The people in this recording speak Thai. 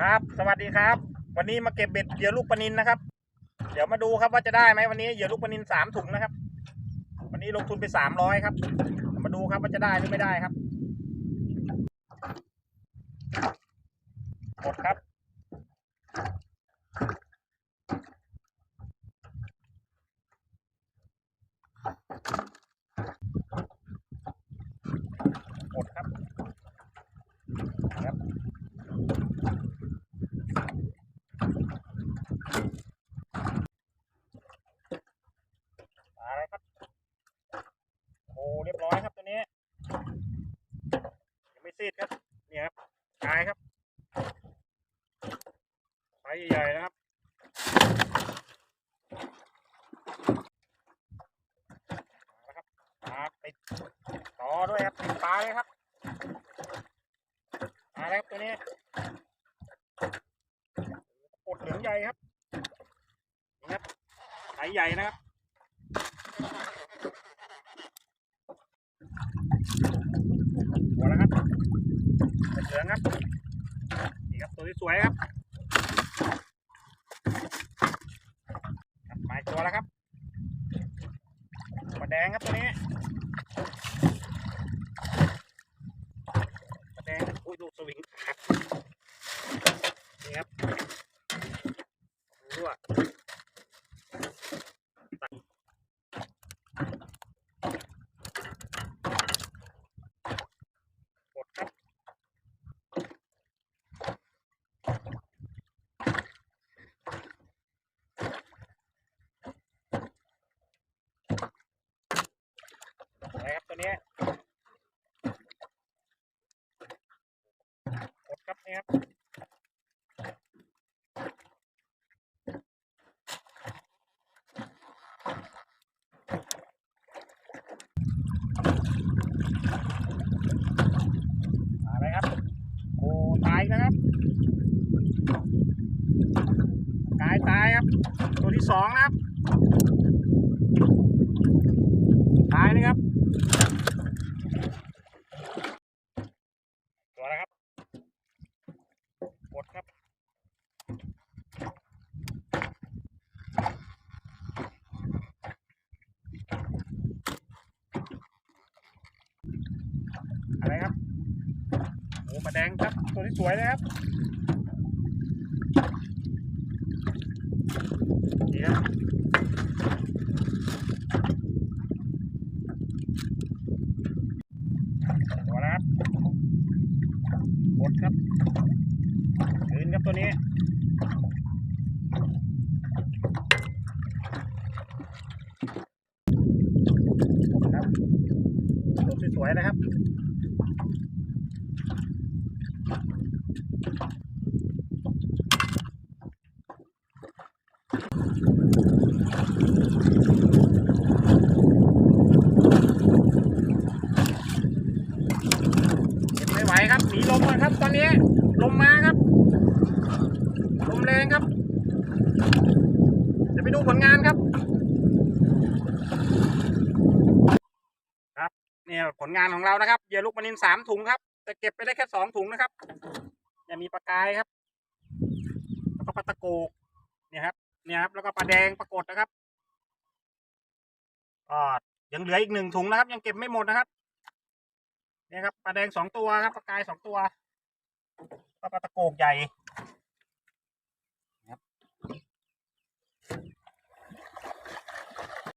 ครับ สวัสดีครับ วันนี้มาเก็บเบ็ดเหยื่อลูกปนินนะครับ เดี๋ยวมาดูครับว่าจะได้ไหมวันนี้เหยื่อลูกปนินสามถุงนะครับ วันนี้ลงทุนไปสามร้อยครับ มาดูครับว่าจะได้หรือไม่ได้ครับหมดครับ หมดครับครับ มาเลยครับ โอ้เรียบร้อยครับตัวนี้ ยังไม่ซีดครับ เนี่ยครับกายครับไซส์ใหญ่ๆนะครับมาแล้วครับมาติดต่อด้วยครับติดปลาเลยครับมาแล้วครับตัวนี้ปลดเหลืองใหญ่ครับ ไซส์ใหญ่นะครับหัวแล้วครับเหลืองครับนี่ครับตัวที่สวยครับครับมาตัวแล้วครับปลาแดงครับตัวนี้ปลาแดงอุ้ยดูสวิงขาดนี่ครับรั่วหมดครับ อะไรครับตัวนี้ นี่ครับอะไรครับโอ้ตายอีกแล้วครับกายตายครับ ตัวที่สองนะครับ ตายนะครับ ตัวแล้วครับ หมดครับ อะไรครับ โอ้ปลาแดงครับ ตัวที่สวยนะครับนี่ครับตัวแล้วครับหมดครับคืนครับตัวนี้ครับตัวสวยๆนะครับ เก็บ ไม่ไหวครับหนีลมมาครับ ตอนนี้ลมมาครับ ลมแรงครับ จะไปดูผลงานครับ ครับเนี่ยผลงานของเรานะครับเหยื่อลูกปลานินสามถุงครับ แต่เก็บไปได้แค่สองถุงนะครับ ยังมีปลากายครับ แล้วก็ปลาตะโกกเนี่ยครับ เนี่ยครับแล้วก็ปลาแดงปลากดนะครับก็ยังเหลืออีกหนึ่งถุงนะครับ ยังเก็บไม่หมดนะครับ เนี่ยครับปลาแดงสองตัวครับปลากายสองตัวปลาปลาตะโกกใหญ่